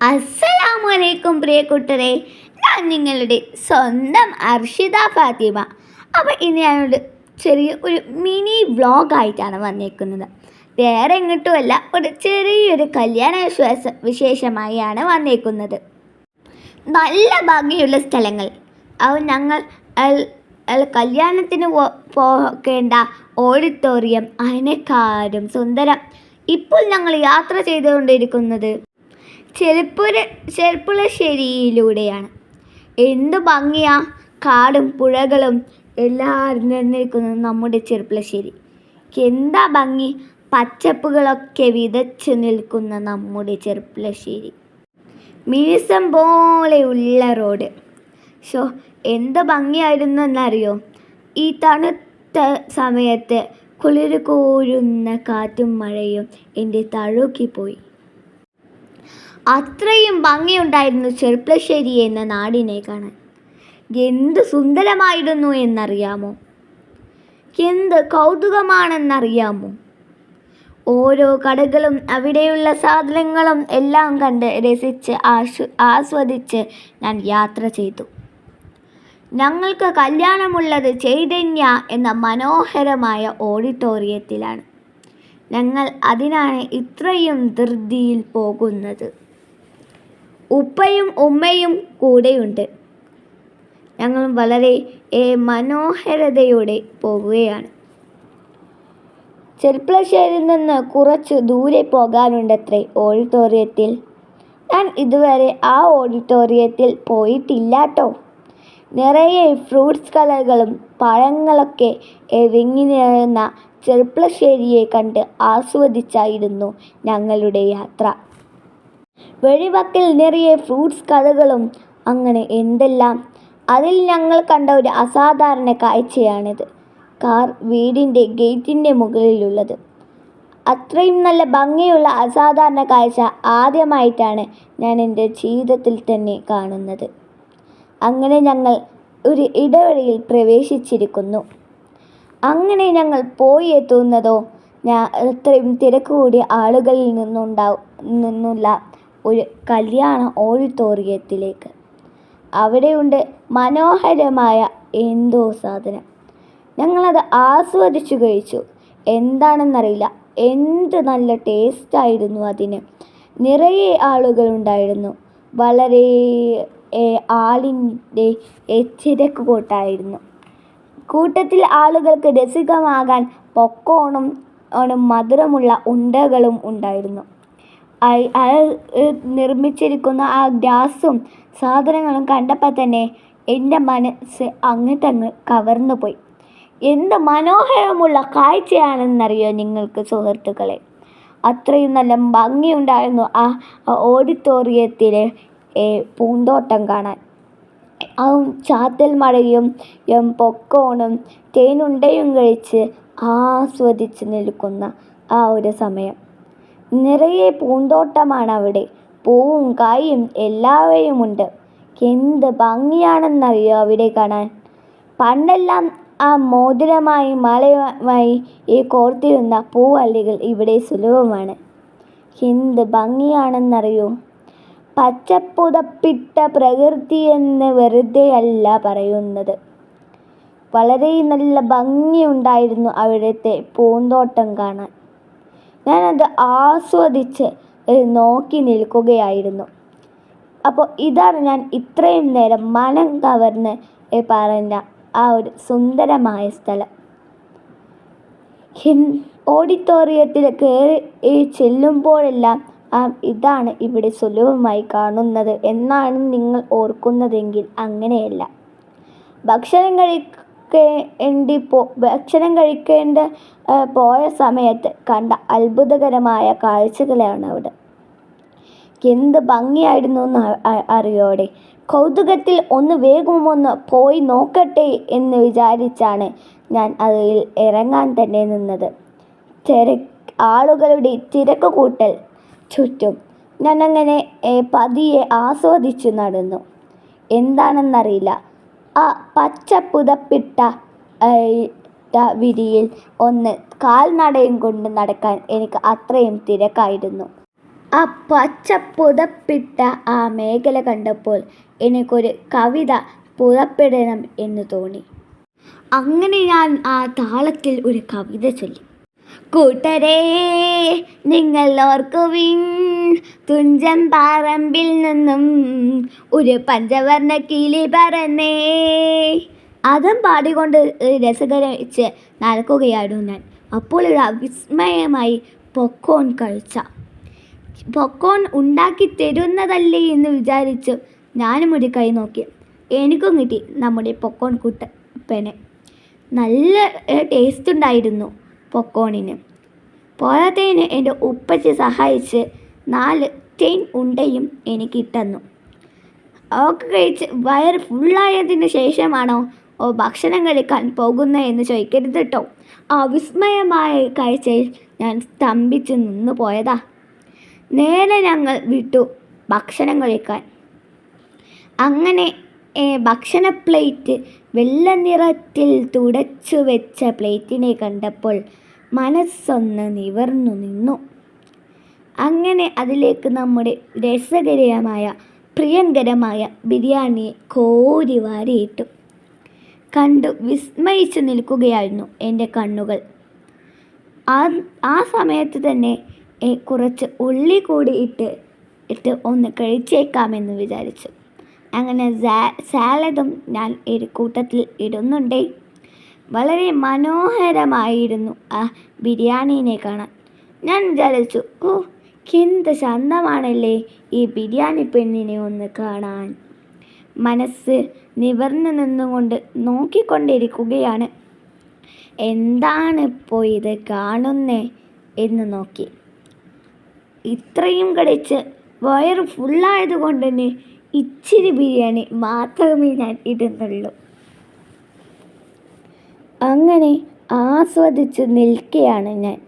അസ്സലാമു അലൈക്കും പ്രിയ കൂട്ടരെ. ഞാൻ നിങ്ങളുടെ സ്വന്തം അർഷിത ഫാത്തിമ. അപ്പോൾ ഇന്ന് ഞാനൊരു ചെറിയ ഒരു മിനി വ്ളോഗായിട്ടാണ് വന്നേക്കുന്നത്. വേറെ എങ്ങോട്ടുമല്ല ഒരു ചെറിയൊരു കല്യാണ വിശ്വാസ വിശേഷമായാണ് വന്നേക്കുന്നത്. നല്ല ഭംഗിയുള്ള സ്ഥലങ്ങൾ. അവ ഞങ്ങൾ കല്യാണത്തിന് പോകേണ്ട ഓഡിറ്റോറിയം അതിനെക്കാരും സുന്ദരം. ഇപ്പോൾ ഞങ്ങൾ യാത്ര ചെയ്തുകൊണ്ടിരിക്കുന്നത് ചെരുപ്പുര ചെരുപ്പുളശ്ശേരിയിലൂടെയാണ് എന്ത് ഭംഗിയാ. കാടും പുഴകളും എല്ലാം നിർന്നിരിക്കുന്നത് നമ്മുടെ ചെറുപ്പളശ്ശേരി എന്താ ഭംഗി. പച്ചപ്പുകളൊക്കെ വിതച്ച് നിൽക്കുന്ന നമ്മുടെ ചെറുപ്പളശ്ശേരി മീസം പോലെയുള്ള റോഡ്. ഷോ എന്ത് ഭംഗിയായിരുന്നു എന്നറിയോ ഈ തണുത്ത സമയത്ത് കുളിര് കോരുന്ന കാറ്റും മഴയും എന്റെ തഴുകിപ്പോയി അത്രയും ഭംഗിയുണ്ടായിരുന്നു ചെറുപ്പശ്ശേരി എന്ന നാടിനെ കാണാൻ. എന്ത് സുന്ദരമായിരുന്നു എന്നറിയാമോ? എന്ത് കൗതുകമാണെന്നറിയാമോ? ഓരോ കടകളും അവിടെയുള്ള സാധനങ്ങളും എല്ലാം കണ്ട് രസിച്ച് ആസ്വ ആസ്വദിച്ച് ഞാൻ യാത്ര ചെയ്തു. ഞങ്ങൾക്ക് കല്യാണമുള്ളത് ചൈതന്യ എന്ന മനോഹരമായ ഓഡിറ്റോറിയത്തിലാണ്. ഞങ്ങൾ അതിനാണ് ഇത്രയും ധൃതിയിൽ പോകുന്നത്. ഉപ്പയും ഉമ്മയും കൂടെയുണ്ട്. ഞങ്ങൾ വളരെ മനോഹരതയോടെ പോവുകയാണ് ചെർപ്പളശ്ശേരിയിൽ നിന്ന് കുറച്ച് ദൂരെ പോകാനുണ്ടത്രേ ഓഡിറ്റോറിയത്തിൽ. ഞാൻ ഇതുവരെ ആ ഓഡിറ്റോറിയത്തിൽ പോയിട്ടില്ലാട്ടോ. നിറയെ ഫ്രൂട്ട്സ് കളറുകളും പഴങ്ങളൊക്കെ എവിങ്ങി വിങ്ങി നിറയുന്ന ചെർപ്പളശ്ശേരിയെ കണ്ട് ആസ്വദിച്ചായിരുന്നു ഞങ്ങളുടെ യാത്ര. വഴിവക്കിൽ നിറയെ ഫ്രൂട്ട്സ് കഥകളും അങ്ങനെ എന്തെല്ലാം? അതിൽ ഞങ്ങൾ കണ്ട ഒരു അസാധാരണ കാഴ്ചയാണിത്. കാർ വീടിന്റെ ഗേറ്റിന്റെ മുകളിലുള്ളത്. അത്രയും നല്ല ഭംഗിയുള്ള അസാധാരണ കാഴ്ച ആദ്യമായിട്ടാണ് ഞാൻ എന്റെ ജീവിതത്തിൽ തന്നെ കാണുന്നത്. അങ്ങനെ ഞങ്ങൾ ഒരു ഇടവഴിയിൽ പ്രവേശിച്ചിരിക്കുന്നു. അങ്ങനെ ഞങ്ങൾ പോയി എത്തുന്നതോ ഞാൻ അത്രയും തിരക്കുകൂടിയ ആളുകളിൽ നിന്നുള്ള ഒരു കല്യാണ ഓഡിറ്റോറിയത്തിലേക്ക് അവിടെയുണ്ട് മനോഹരമായ എന്തോ സാധനം. ഞങ്ങളത് ആസ്വദിച്ചു കഴിച്ചു. എന്താണെന്നറിയില്ല. എന്ത് നല്ല ടേസ്റ്റായിരുന്നു അതിന്. നിറയെ ആളുകളുണ്ടായിരുന്നു വളരെ ആളിന്റെ എച്ചിരക്ക് കൂട്ടായിരുന്നു. കൂട്ടത്തിൽ ആളുകൾക്ക് രസികമാകാൻ പൊക്കോണും മധുരമുള്ള ഉണ്ടകളും ഉണ്ടായിരുന്നു. നിർമ്മിച്ചിരിക്കുന്ന ആ ഗ്യാസും സാധനങ്ങളും കണ്ടപ്പോൾ തന്നെ എന്റെ മനസ്സ് അങ്ങോട്ടങ്ങ് കവർന്നു പോയി. എന്ത് മനോഹരമുള്ള കാഴ്ചയാണെന്നറിയോ നിങ്ങൾക്ക് സുഹൃത്തുക്കളെ? അത്രയും നല്ല ഭംഗിയുണ്ടായിരുന്നു ആ ഓഡിറ്റോറിയത്തിലെ പൂന്തോട്ടം കാണാൻ. ആ ചാത്തൽ മഴയും പൊക്കോണും തേനുണ്ടയും കഴിച്ച് ആസ്വദിച്ച് നിൽക്കുന്ന ആ ഒരു സമയം. നിറയെ പൂന്തോട്ടമാണ് അവിടെ പൂവും കായും എല്ലാവരുമുണ്ട് എന്ത് ഭംഗിയാണെന്നറിയോ അവിടെ കാണാൻ? പണ്ടെല്ലാം ആ മോതിരമായി മാലയുമായി ഈ കോർത്തിരുന്ന പൂവള്ളികൾ ഇവിടെ സുലഭമാണ്. എന്ത് ഭംഗിയാണെന്നറിയോ? പച്ചപ്പുതപ്പിട്ട പ്രകൃതി എന്ന് വെറുതെയല്ല പറയുന്നത്. വളരെ നല്ല ഭംഗിയുണ്ടായിരുന്നു അവിടുത്തെ പൂന്തോട്ടം കാണാൻ. ഞാനത് ആസ്വദിച്ച് നോക്കി നിൽക്കുകയായിരുന്നു. അപ്പോൾ ഇതാണ് ഞാൻ ഇത്രയും നേരം മനം കവർന്ന് പറഞ്ഞ ആ ഒരു സുന്ദരമായ സ്ഥലം. ഓഡിറ്റോറിയത്തിൽ കയറി ചെല്ലുമ്പോഴെല്ലാം ഇതാണ് ഇവിടെ സുലഭമായി കാണുന്നത് എന്നാണ് നിങ്ങൾ ഓർക്കുന്നതെങ്കിൽ അങ്ങനെയല്ല. ഭക്ഷണം കഴിക്കേണ്ടി പോ ഭക്ഷണം കഴിക്കേണ്ട പോയ സമയത്ത് കണ്ട അത്ഭുതകരമായ കാഴ്ചകളാണ് അവിടെ. എന്ത് ഭംഗിയായിരുന്നു എന്ന് അറിയോടെ. കൗതുകത്തിൽ ഒന്ന് വേഗമൊന്ന് പോയി നോക്കട്ടെ എന്ന് വിചാരിച്ചാണ് ഞാൻ അതിൽ ഇറങ്ങാൻ തന്നെ നിന്നത്. തിര ആളുകളുടെ തിരക്ക് കൂട്ടൽ ചുറ്റും ഞാനങ്ങനെ പതിയെ ആസ്വദിച്ചു നടന്നു. എന്താണെന്നറിയില്ല. ആ പച്ച പുതപ്പിട്ട വിരിയിൽ ഒന്ന് കാൽനടയും കൊണ്ട് നടക്കാൻ എനിക്ക് അത്രയും തിരക്കായിരുന്നു. ആ പച്ച പുതപ്പിട്ട ആ മേഖല കണ്ടപ്പോൾ എനിക്കൊരു കവിത പുറപ്പെടണം എന്ന് തോന്നി. അങ്ങനെ ഞാൻ ആ താളത്തിൽ ഒരു കവിത ചൊല്ലി. കൂട്ടരേ നിങ്ങൾ ഓർക്കുവിൻ. തുഞ്ചൻ പറമ്പിൽ നിന്നും ഒരു പഞ്ചവർണ കിളി പറന്നേ അതും പാടിക്കൊണ്ട് രസകരച്ച് നടക്കുകയായിരുന്നു ഞാൻ. അപ്പോൾ ഒരു അവിസ്മയമായി പൊക്കോൺ കഴിച്ച. പൊക്കോൺ ഉണ്ടാക്കി തരുന്നതല്ലേ എന്ന് വിചാരിച്ചു ഞാനും ഒരു കൈ നോക്കി. എനിക്കും കിട്ടി നമ്മുടെ പൊക്കോൺ കുട്ടപ്പനെ. നല്ല ടേസ്റ്റ് ഉണ്ടായിരുന്നു. പൊക്കോണിന്. പോരാത്തതിന് എന്റെ ഉപ്പച്ചി സഹായിച്ച് നാല് തേൻ ഉണ്ടയും എനിക്ക് തന്നു അവൾക്ക് കഴിച്ച് വയറ് ഫുള്ളായതിന് ശേഷമാണോ ഓ ഭക്ഷണം കഴിക്കാൻ പോകുന്നത് എന്ന് ചോദിക്കരുത് കേട്ടോ ആ വിസ്മയമായ കാഴ്ചയിൽ ഞാൻ സ്തംഭിച്ച് നിന്നു പോയതാ. നേരെ ഞങ്ങൾ വിട്ടു ഭക്ഷണം കഴിക്കാൻ. അങ്ങനെ ഭക്ഷണ പ്ലേറ്റ് വെള്ള നിറത്തിൽ തുടച്ചു വെച്ച പ്ലേറ്റിനെ കണ്ടപ്പോൾ മനസ്സൊന്ന് നിവർന്നു നിന്നു. അങ്ങനെ അതിലേക്ക് നമ്മുടെ രസകരമായ പ്രിയങ്കരമായ ബിരിയാണിയെ കോരി വാരിയിട്ടു. കണ്ടു വിസ്മയിച്ചു നിൽക്കുകയായിരുന്നു എന്റെ കണ്ണുകൾ. ആ ആ സമയത്ത് തന്നെ കുറച്ച് ഉള്ളി കൂടി ഇട്ട് ഇട്ട് ഒന്ന് കഴിച്ചേക്കാമെന്ന് വിചാരിച്ചു. അങ്ങനെ സാലഡും ഞാൻ ഒരു കൂട്ടത്തിൽ ഇടുന്നുണ്ടേ. വളരെ മനോഹരമായിരുന്നു ആ ബിരിയാണീനെ കാണാൻ. ഞാൻ വിചാരിച്ചു ഓ എന്ത് ചന്തമാണല്ലേ ഈ ബിരിയാണി പെണ്ണിനെ ഒന്ന് കാണാൻ. മനസ്സ് നിവർന്നു നിന്നുകൊണ്ട് നോക്കിക്കൊണ്ടിരിക്കുകയാണ്. എന്താണ് ഇപ്പോൾ ഇത് കാണുന്നേ? എന്ന് നോക്കി. ഇത്രയും കടിച്ച് വയറ് ഫുള്ളായത് കൊണ്ട് തന്നെ ഇച്ചിരി ബിരിയാണി മാത്രമേ ഞാൻ ഇടുന്നുള്ളൂ. അങ്ങനെ ആസ്വദിച്ച് നിൽക്കുകയാണ് ഞാൻ.